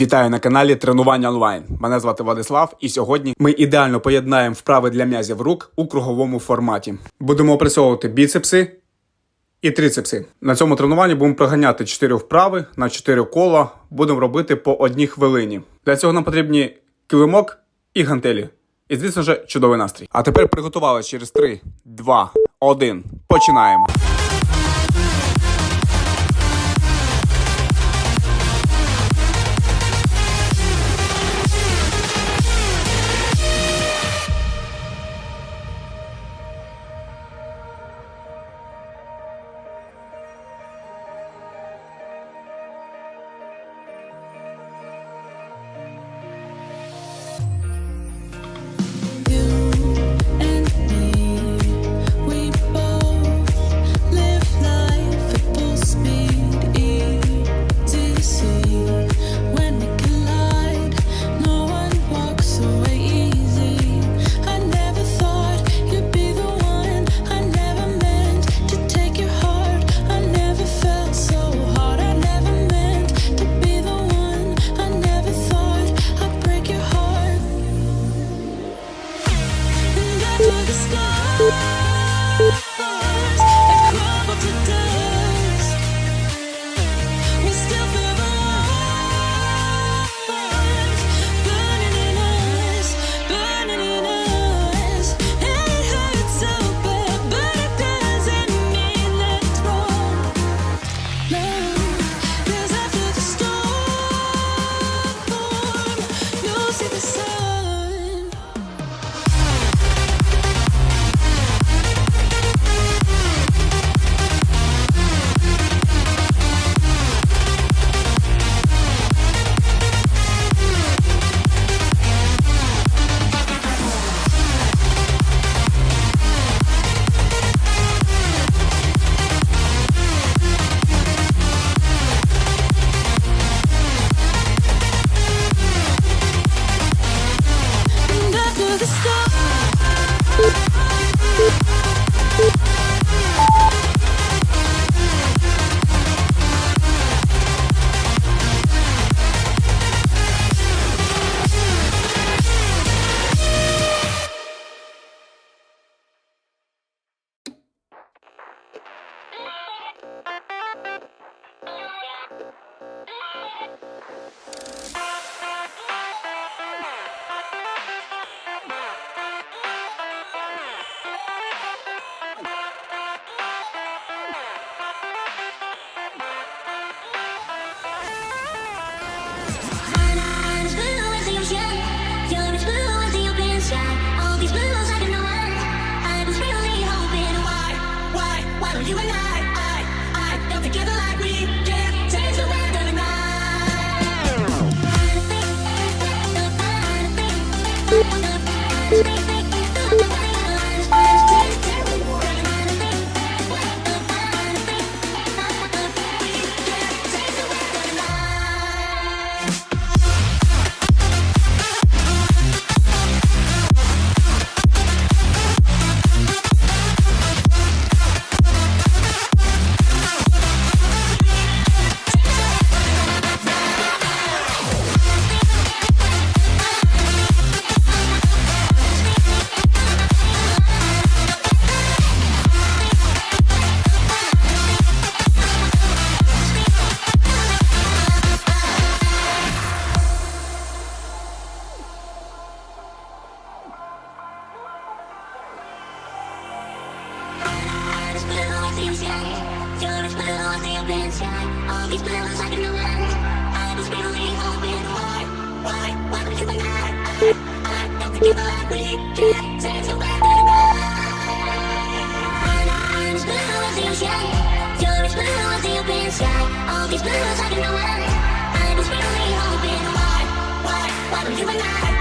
Вітаю на каналі Тренування онлайн. Мене звати Владислав, і сьогодні ми ідеально поєднаємо вправи для м'язів рук у круговому форматі. Будемо опрацьовувати біцепси і трицепси. На цьому тренуванні будемо проганяти 4 вправи на 4 кола, будемо робити по одній хвилині. Для цього нам потрібні килимок і гантелі. І, звісно ж, чудовий настрій. А тепер приготували через 3, 2, 1. Починаємо. you. I was really hoping hard, hard, why you and I?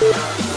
Bye.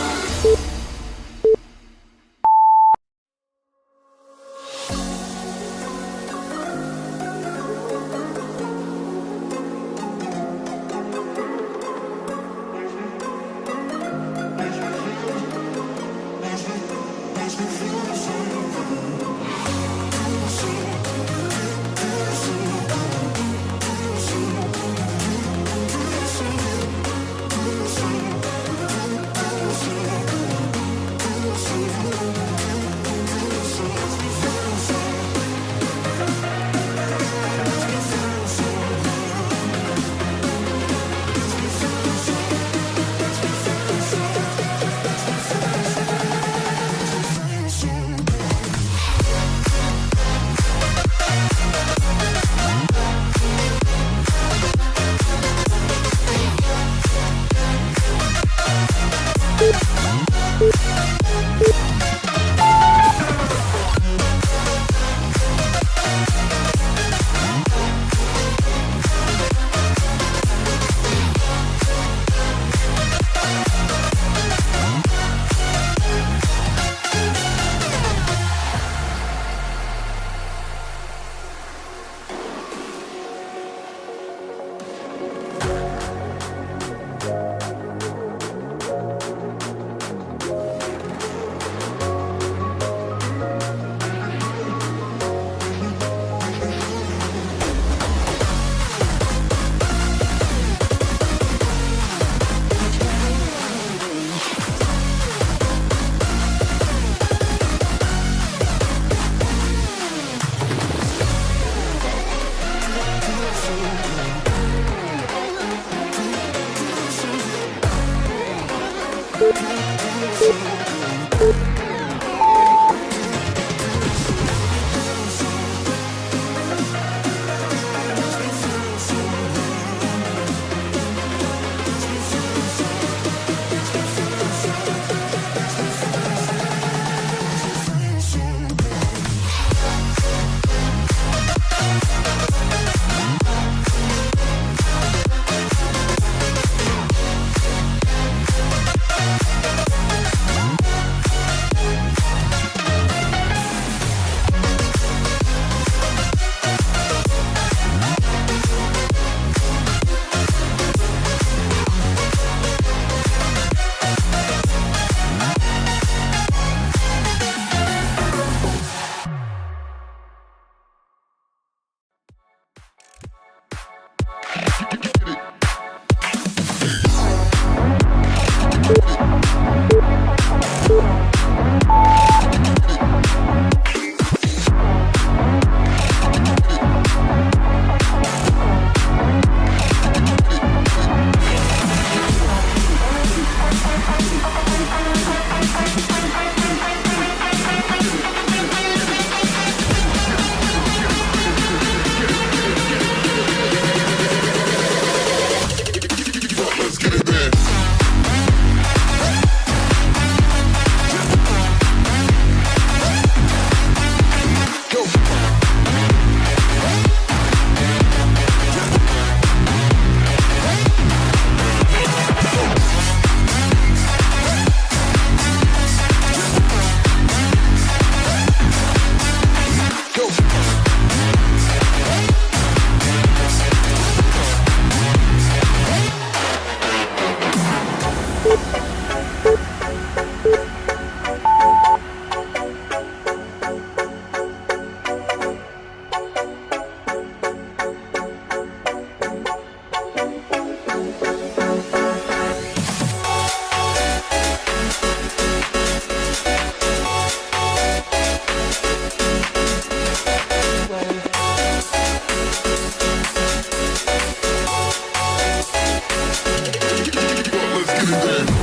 everywhere.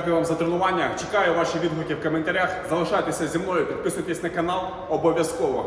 Дякую вам за тренування. Чекаю ваші відгуки в коментарях. Залишайтеся зі мною, підписуйтесь на канал обов'язково.